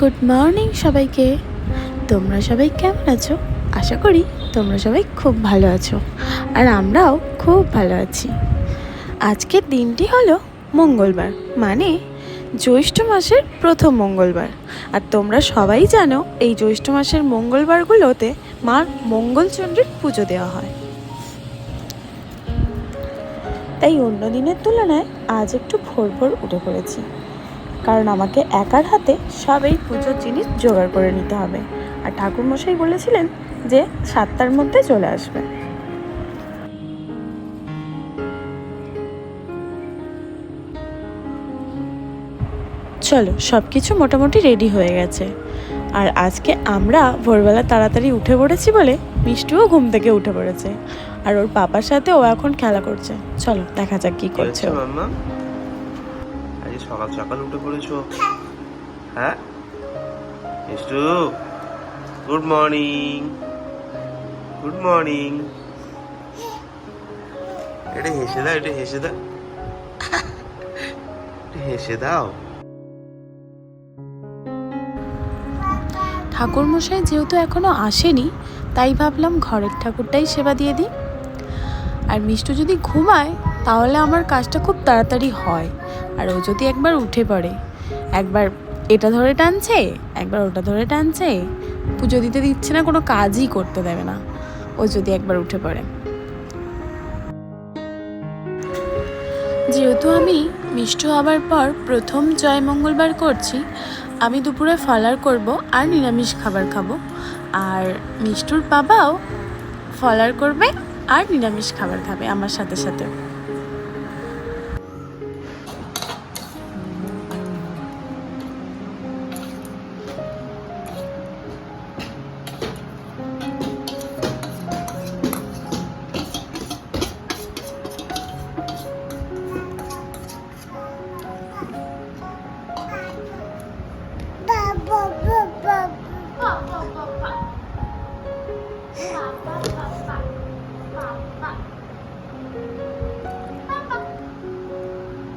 Good morning সবাইকে। তোমরা সবাই কেমন আছো? আশা করি তোমরা সবাই খুব ভালো আছো আর আমরাও খুব ভালো আছি। আজকের দিনটি হলো মঙ্গলবার মানে জ্যৈষ্ঠ মাসের প্রথম মঙ্গলবার। আর তোমরা সবাই জানো এই জ্যৈষ্ঠ মাসের মঙ্গলবারগুলোতে মার মঙ্গলচণ্ডীর পুজো দেওয়া হয়। তাই অন্য দিনের তুলনায় আজ একটু ভোর ভোর উঠে পড়েছি। কারণ আমাকে একার হাতে সব এই পুজোর জিনিস জোগাড় করে নিতে হবে। আর ঠাকুরমশাই বলেছিলেন যে সাতটার মধ্যে চলে আসবে। চলো সব কিছু মোটামুটি রেডি হয়ে গেছে। আর আজকে আমরা ভোরবেলা তাড়াতাড়ি উঠে পড়েছি বলে মিষ্টিও ঘুম থেকে উঠে পড়েছে। আর ওর পাপার সাথে ও এখন খেলা করছে। চলো দেখা যাক কি করছে সকাল সকাল উঠে পড়েছো? হ্যাঁ? Mistu good morning good morning এটা হেসে দাও, এটা হেসে দাও। হেসে দাও। ঠাকুরমশাই যেহেতু এখনও আসেনি, তাই ভাবলাম ঘরের ঠাকুরটাই সেবা দিয়ে দিই। আর মিষ্টু যদি ঘুমায়, তাহলে আমার কাজটা খুব তাড়াতাড়ি হয়। আর ও যদি একবার উঠে পড়ে, একবার এটা ধরে টানছে, একবার ওটা ধরে টানছে, পুজো দিতে দিচ্ছে না, কোনো কাজই করতে দেবে না, ও যদি একবার উঠে পড়ে। যেহেতু আমি মিষ্টি হবার পর প্রথম জয় মঙ্গলবার করছি, আমি দুপুরে ফলার করব আর নিরামিষ খাবার খাব। আর মিষ্টুর বাবাও ফলার করবে আর নিরামিষ খাবার খাবে আমার সাথে সাথে।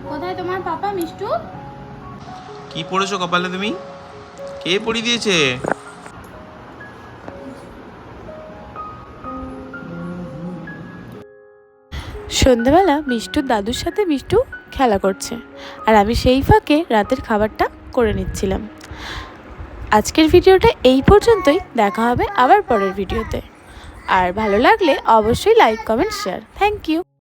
কোথায় তোমার পাপা মিষ্টু? কি পড়েছো কপালে তুমি? কে পড়িয়ে দিয়েছে? সন্ধ্যাবেলা মিষ্টুর দাদুর সাথে মিষ্টু খেলা করছে আর আমি সেই ফাঁকে রাতের খাবারটা করে নিচ্ছিলাম। আজকের ভিডিওটা এই পর্যন্তই। দেখা হবে আবার পরের ভিডিওতে। আর ভালো লাগলে অবশ্যই like comment share thank you